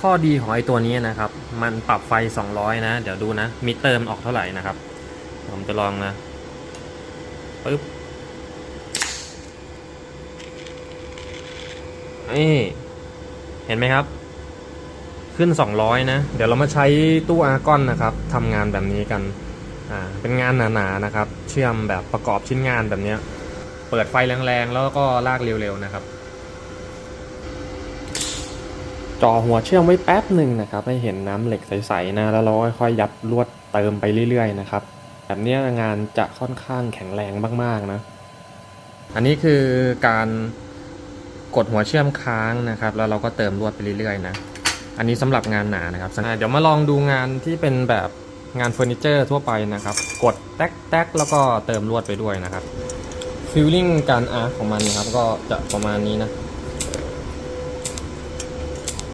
ข้อดีของไอ้ตัวนี้นะครับ มันปรับไฟ 200 นะ เดี๋ยวดูนะ มิเตอร์มันออกเท่าไหร่นะครับ ผมจะลองนะปึ๊บนี่เห็นไหมครับ ขึ้น 200 นะ เดี๋ยวเรามาใช้ตู้อาร์กอนนะครับทำงานแบบนี้กัน อ่า เป็นงานหนาๆนะครับ เชื่อมแบบประกอบชิ้นงานแบบเนี้ยเปิดไฟแรงๆ แล้วก็ลากเร็วๆนะครับ จ่อหัวเชื่อมไว้แป๊บหนึ่งนะครับให้เห็นน้ำเหล็กใสๆนะแล้วเราค่อยๆยัดลวดเติมไปเรื่อยๆนะครับแบบนี้งานจะค่อนข้างแข็งแรงมากๆนะ อันนี้คือการกดหัวเชื่อมค้างนะครับ แล้วเราก็เติมลวดไปเรื่อยๆนะ อันนี้สำหรับงานหนานะครับเดี๋ยวมาลองดูงานที่เป็นแบบงานเฟอร์นิเจอร์ทั่วไปนะครับ กดแท็กแท็กแล้วก็เติมลวดไปด้วยนะครับฟิลลิ่งการอาร์ของมันนะครับ ก็จะประมาณนี้นะ